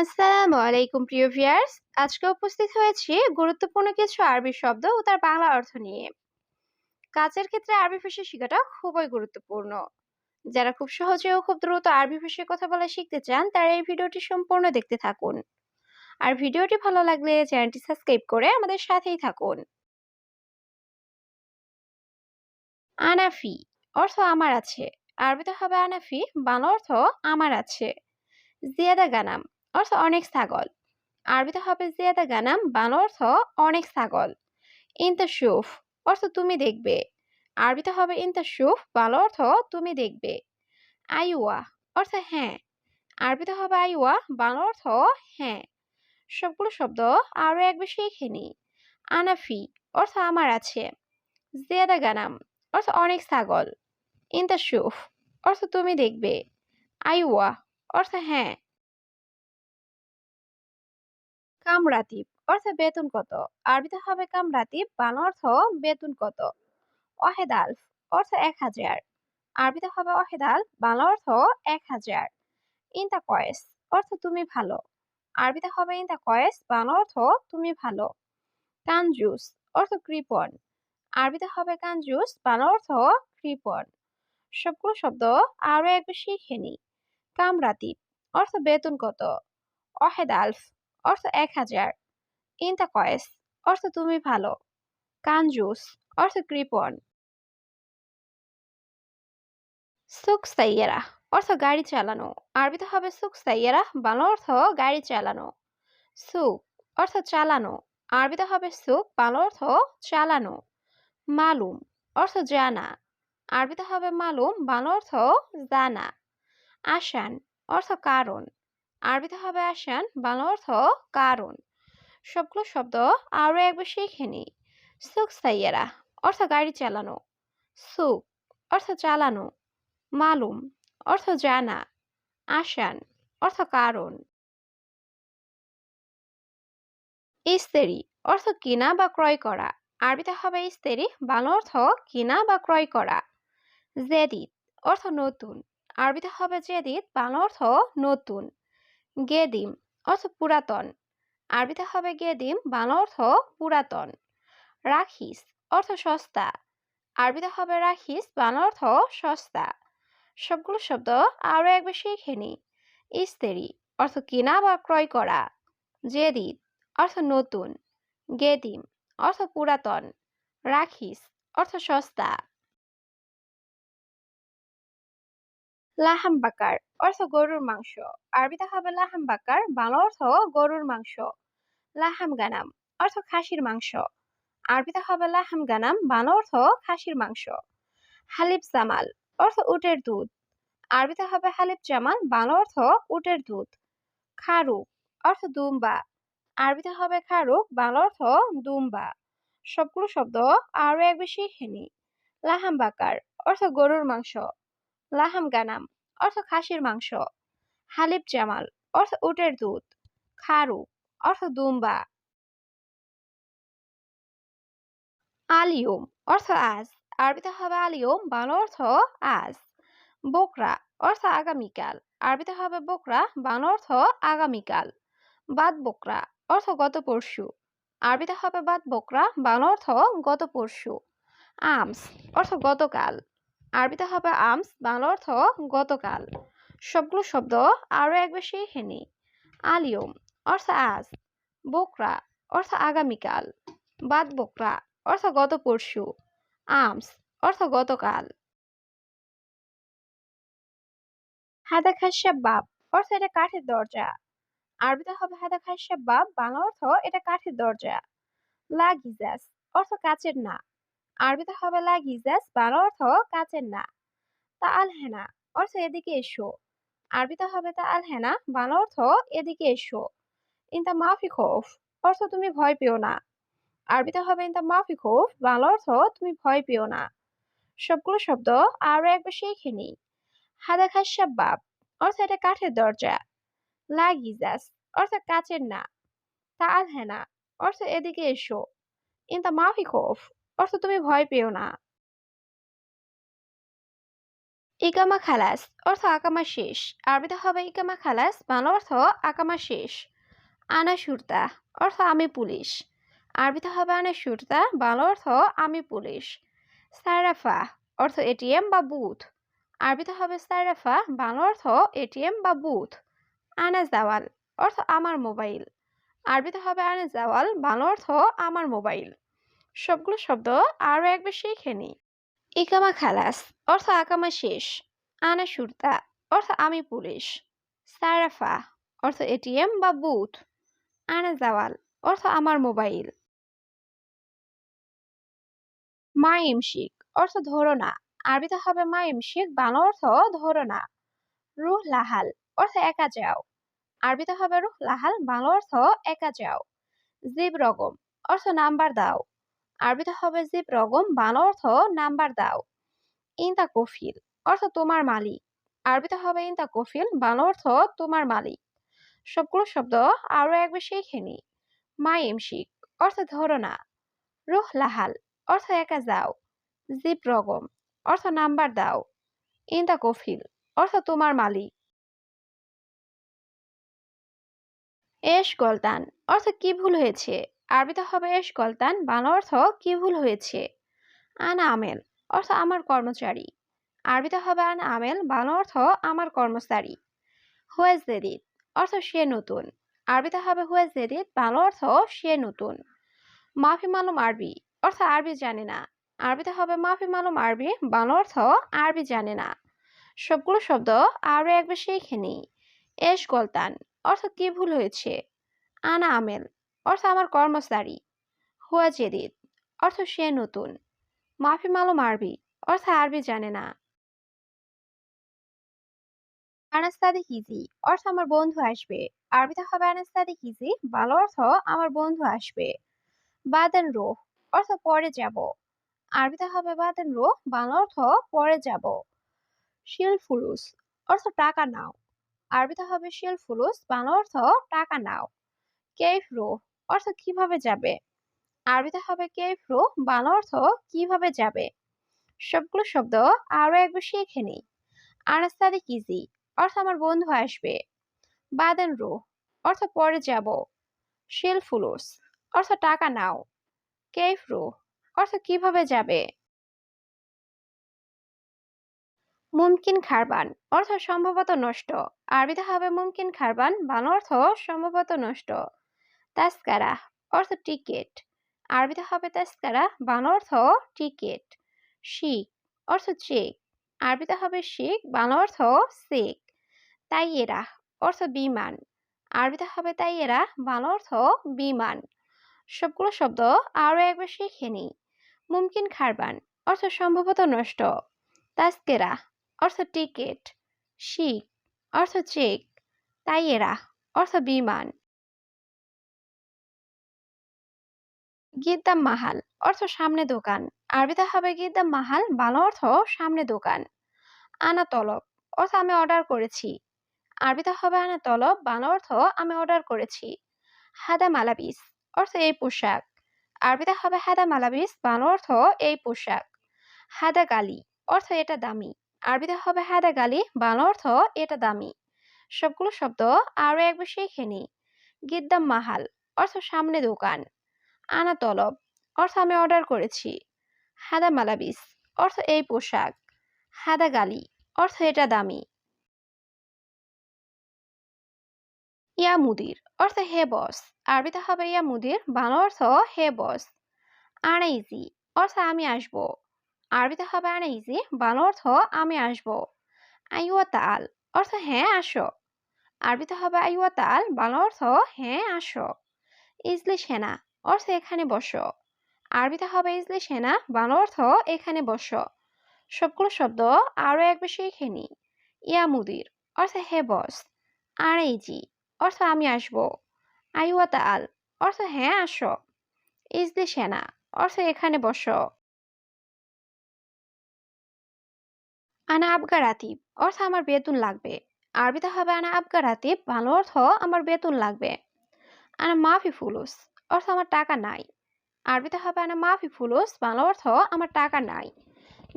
আসসালামু আলাইকুম, প্রিয় ভিয়ার্স আজকে উপস্থিত হয়েছি গুরুত্বপূর্ণ কিছু আরবি শব্দ ও তার বাংলা অর্থ নিয়ে। কাজের ক্ষেত্রে আরবি ভাষা শেখাটা খুবই গুরুত্বপূর্ণ। যারা খুব সহজে ও খুব দ্রুত আরবি ভাষায় কথা বলা শিখতে চান, তারা এই ভিডিওটি সম্পূর্ণ দেখতে থাকুন। আর ভিডিওটি ভালো লাগলে চ্যানেলটি সাবস্ক্রাইব করে আমাদের সাথেই থাকুন। আনাফি অর্থ আমার আছে। আরবিতে হবে আনাফি, বাংলা অর্থ আমার আছে। জিয়াদা গানাম অর্থ অনেক ছাগল। আরবিতে হবে জিয়াদা গানাম, বাংলা অর্থ অনেক ছাগল। ইন্তাসুফ, অর্থ তুমি দেখবে। আরবিতে হবে ইন্তাসুফ, বাংলা অর্থ তুমি দেখবে। আইওয়া, অর্থ হ্যাঁ। আরবিতে হবে আইওয়া, বাংলা অর্থ হ্যাঁ। সবগুলো শব্দ আরও এক বেশি শিখে নি। আনাফি, অর্থ আমার আছে। জিয়াদা গানাম, অর্থ অনেক ছাগল। ইন্তাসুফ, অর্থ তুমি দেখবে। আইওয়া, অর্থ হ্যাঁ। কামরাতিব অর্থ বেতন কত? আরবিতে হবে কামরাতিব বাংলা অর্থ বেতন কত? ওয়াহেদ আলফ, অর্থ এক হাজার। আরবিতে হবে আলফ, বাংলা অর্থ এক হাজার। ইন্তা কয়েস, অর্থ তুমি ভালো। আরবিতে হবে ইন্তা কয়েস, বাংলা অর্থ তুমি ভালো। কানজুস অর্থ কৃপণ আরবিতে হবে কানজুস বাংলা অর্থ কৃপণ সবগুলো শব্দ আরও একবার শিখে নি কামরাতিব অর্থ বেতন কত? ওয়াহেদ আলফ অর্থ এক হাজার। ইন্তা কয়েস অর্থ তুমি ভালো। কানজুস, অর্থ কৃপণ সুখ সাইয়েরা, অর্থ গাড়ি চালানো। আরবিতে হবে সুখ সাইয়েরা, বাংলা অর্থ গাড়ি চালানো। সুখ, অর্থ চালানো। আরবিতে হবে সুখ, বাংলা অর্থ চালানো। মালুম, অর্থ জানা। আরবিতে হবে মালুম, বাংলা অর্থ জানা। আসান, অর্থ কারণ। আরবিতে হবে আসান, বাংলা অর্থ কারণ। সবগুলো শব্দ আরও একবার শিখে নি সুখ সাইয়েরা, অর্থ গাড়ি চালানো। সুখ, অর্থ চালানো। মালুম, অর্থ জানা। আসান, অর্থ কারণ। ইস্তেরি, অর্থ কিনা বা ক্রয় করা। আরবিতে হবে ইস্তেরি, বাংলা অর্থ কিনা বা ক্রয় করা। জেদিদ, অর্থ নতুন। আরবিতে হবে জেদিদ, বাংলা অর্থ নতুন। গেদিম অর্থ পুরাতন। আরবিতে হবে গেদিম, বাংলা অর্থ পুরাতন। রাখিস অর্থ সস্তা। আরবিতে হবে রাখিস, বাংলা অর্থ সস্তা। সবগুলো শব্দ আরও একবার শিখে নি। ইস্তেরি অর্থ কিনা বা ক্রয় করা। জেদিদ অর্থ নতুন। গেদিম অর্থ পুরাতন। রাখিস অর্থ সস্তা। লাহাম বাকার, অর্থ গরুর মাংস। আরবিতে হবে লাহাম বাকার, বাংলা অর্থ গরুর মাংস। লাহাম গানাম, অর্থ খাসির মাংস। আরবিতে হবে লাহাম গানাম, বাংলা অর্থ খাসির মাংস। হালিব জামাল, অর্থ উটের দুধ। আরবিতে হবে হালিব জামাল, বাংলা অর্থ উটের দুধ। খারুক, অর্থ দুম্বা। আরবিতে হবে খারুক, বাংলা অর্থ দুম্বা। সবগুলো শব্দ আরও এক বেশি শিখে লাহাম বাকার, অর্থ গরুর মাংস। লাহাম গানাম, অর্থ খাসির মাংস। হালিব জামাল, অর্থ উটের দুধ। খারু, অর্থ দুম্বা। আলিয়ম, অর্থ আজ। আরবিতে হবে আলিয়ম, বাংলা অর্থ আজ। বোকরা, অর্থ আগামীকাল। আরবিতে হবে বোকরা, বাংলা অর্থ আগামীকাল। বাদ বোকরা, অর্থ গত পরশু। আরবিতে হবে বাদ বোকরা, বাংলা অর্থ গত পরশু। আমস, অর্থ গতকাল। আরবিতে হবে আমস, বাংলা অর্থ গতকাল। সবগুলো শব্দ আরও একবার শিখে নি আলিয়ম, অর্থ আজ। বোকরা, অর্থ আগামীকাল। বাদ বোকরা, অর্থ গত পরশু। আমস, অর্থ গতকাল। হাদা খাসা বাপ অর্থ এটা কাঠের দরজা। আরবিতে হবে হাদা খাসা বাপ বাংলা অর্থ এটা কাঠের দরজা। লাগিজাস, অর্থ কাচের না। আরবিতে হবে লাগিজাস বাংলা অর্থ কাচের না। তা আল হেনা অর্থ এদিকে এসো। আরবিতে হবে তা আল হেনা বাংলা অর্থ এদিকে এসো। ইনতা মাফি খোফ অর্থ তুমি ভয় পেও না। আরবিতে হবে ইনতা মাফি খোফ বাংলা অর্থ তুমি ভয় পেও না। সবগুলো শব্দ আরও একবার শিখে নি। হাদা খাসাব বাপ অর্থ এটা কাঠের দরজা। লাগিজাস অর্থ কাচের না। তা আল হেনা অর্থ এদিকে এসো। ইনতা মাফি খোফ অর্থ তুমি ভয় পেও না। ইকামা খালাস, অর্থ আকামা শেষ। আরবিতে হবে ইকামা খালাস, বাংলা অর্থ আকামা শেষ। আনা সুরতা, অর্থ আমি পুলিশ। আরবিতে হবে আনা সুরতা, বাংলা অর্থ আমি পুলিশ। সাইরাফা অর্থ এটিএম বা বুথ। আরবিতে হবে সাইরাফা বাংলা অর্থ এটিএম বা বুথ। আনা জাওয়াল, অর্থ আমার মোবাইল। আরবিতে হবে আনা জাওয়াল, বাংলা অর্থ আমার মোবাইল। সবগুলো শব্দ আরও একবার শিখে নিই। ইকামা খালাস, অর্থ আকামা শেষ। আনা সুরতা, অর্থ আমি পুলিশ। সারাফা, অর্থ এটিএম বা বুথ। আনা জাওয়াল, অর্থ আমার মোবাইল। মা ইমশিক অর্থ ধরো না আরবিতে হবে ইমশিক বাংলা অর্থ ধরো না রুহ লাহাল, অর্থ একা যাও। আরবিতে হবে রুহ লাহাল, বাংলা অর্থ একা যাও। জিব রগম, অর্থ নাম্বার দাও। আরবিতে হবে জিব রগম, বাংলা অর্থ নাম্বার দাও। ইনতা কফিল, অর্থ তোমার মালিক। আরবিতে হবে ইনতা কফিল, বাংলা অর্থ তোমার মালিক। সবগুলো শব্দ আরও একবার শিখে নি। মা ইমশিক অর্থ ধরো না। রুহ লাহাল, অর্থ একা যাও। জিপ রগম, অর্থ নাম্বার দাও। ইনতা কফিল, অর্থ তোমার মালিক। এশ গলতান, অর্থ কি ভুল হয়েছে? আরবিতে হবে গলতান। বাংলা অর্থ কি ভুল হয়েছে? আনা আমেল, অর্থ আমার কর্মচারী। আরবিতে হবে আনা আমেল, বাংলা অর্থ আমার কর্মচারী। হুয়েজ জেদিদ অর্থ সে নতুন। আরবিতে হবে হুয়েজ জেদিদ বাংলা অর্থ সে নতুন। মাফি মালুম আরবি, অর্থ আরবি জানে না। আরবিতে হবে মাফি মালুম আরবি, বাংলা অর্থ আরবি জানে না। সবগুলো শব্দ আরও একবার শিখে নিই। এশ গলতান, অর্থ কি ভুল হয়েছে? আনা আমেল অর্থ আমার কর্মচারী। হুয়া জেদিদ, অর্থ সে নতুন। মাফি মালুম আরবি, অর্থ আরবি জানে না। আনাস্তাদি কিজি অর্থ আমার বন্ধু আসবে। আরবিতে হবে আনাস্তাদি কিজি ভালো অর্থ আমার বন্ধু আসবে। বাদেন রো অর্থ পরে যাব। আরবিতে হবে বাদেন রো বাংলা অর্থ পরে যাব। শিল ফুলুস, অর্থ টাকা নাও। আরবিতে হবে শিল ফুলুস বাংলা অর্থ টাকা নাও। কেফ রো অর্থ কীভাবে যাবে? আরবিতে হবে কেফ রো? বাংলা অর্থ কীভাবে যাবে? সবগুলো শব্দ আরও একবার শিখে নিই। আনাস্তাদি কিজি অর্থ আমার বন্ধু আসবে। বাদেন রো। অর্থ পরে যাব। শিল ফুলুস। অর্থ টাকা নাও। কেফ রো। অর্থ কীভাবে যাবে? মুমকিন খারবান। অর্থ সম্ভবত নষ্ট। আরবিতে হবে মুমকিন খারবান। বাংলা অর্থ সম্ভবত নষ্ট। তাস্কারা অর্থ টিকিট। আরবিতে হবে তাস্কারা বাংলা অর্থ টিকিট। শিখ, অর্থ চেক। আরবিতে হবে শিখ, বাংলা অর্থ সেক তাইয়েরা, অর্থ বিমান। আরবিতে হবে তাইয়েরা, বাংলা অর্থ বিমান। সবগুলো শব্দ আরও একবার শিখে নিই। মুমকিন খারবান, অর্থ সম্ভবত নষ্ট। তাস্কেরা অর্থ টিকিট। শিখ, অর্থ চেক। তাইয়েরা, অর্থ বিমান। গিদ্দাম মাহাল, অর্থ সামনে দোকান। আরবিতে হবে গিদ্দাম মাহাল ভালো অর্থ সামনে দোকান। আনা তলব অর্থ আমি অর্ডার করেছি। আরবিতে হবে আনা তলব বাংলা অর্থ আমি অর্ডার করেছি। হাদা মালাবিস, অর্থ এই পোশাক। আরবিতে হবে হাদা মালাবিস, বাংলা অর্থ এই পোশাক। হাদা গালি, অর্থ এটা দামি। আরবিতে হবে হাদা গালি, বাংলা অর্থ এটা দামি। সবগুলো শব্দ আরও একবার শিখে নি। গিদ্দাম মাহাল, অর্থ সামনে দোকান। আনা তলব। অর্থ আমি অর্ডার করেছি। হাদা মালাবিস। অর্থ এই পোশাক। হাদা গালি। অর্থ এটা দামি। ইয়া মুদির। অর্থ হে বস। আরবিতে হবে ইয়া মুদির। বাংলা অর্থ হে বস। আনা ইজি। অর্থ আমি আসব। আরবিতে হবে আনা ইজি। বাংলা অর্থ আমি আসব। আইওয়া তাল। অর্থ হ্যাঁ আসো। আরবিতে হবে আইওয়া তাল। বাংলা অর্থ হ্যাঁ আসো। ইজলি সেনা। অর্থ এখানে বসো। আরবিতে হবে ইজলি সেনা, বাংলা অর্থ এখানে বসো। সবগুলো শব্দ আরও একবার শিখে নি। ইয়া মুদির, অর্থ হে বস। আর ইজি, অর্থ আমি আসব। আইওয়াতা আল অর্থ হ্যাঁ আসো। ইজলি সেনা, অর্থ এখানে বসো। আনা আবগা রাতিব, অর্থ আমার বেতন লাগবে। আরবিতে হবে আনা আবগা রাতিব ভালো অর্থ আমার বেতন লাগবে। আনা মাফি ফুলুস অর্থ আমার টাকা নাই। আরবিতে হবে আনা মাফি ফুলুস বাংলা অর্থ আমার টাকা নাই।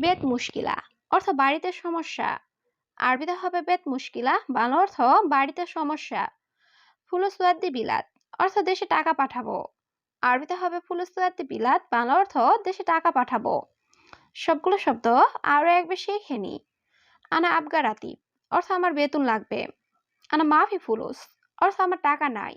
বেত মুশকিলা, অর্থ বাড়িতে সমস্যা। আরবিতে হবে বেত মুশকিলা, বাংলা অর্থ বাড়িতে সমস্যা। ফুলুসুয়াদ্দি বিলাত, অর্থ দেশে টাকা পাঠাবো। আরবিতে হবে ফুলুসুয়াদ্দি বিলাত, বাংলা অর্থ দেশে টাকা পাঠাবো। সবগুলো শব্দ আরও একবার শিখে নি। আনা আবগারাতি অর্থ আমার বেতন লাগবে। আনা মাফি ফুলুস অর্থ আমার টাকা নাই।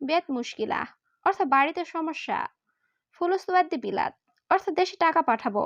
বেত মুশকিলা অর্থ বাড়িতে সমস্যা। ফুলুসুয়াদ্দি বিলাত অর্থাৎ দেশে টাকা পাঠাবো।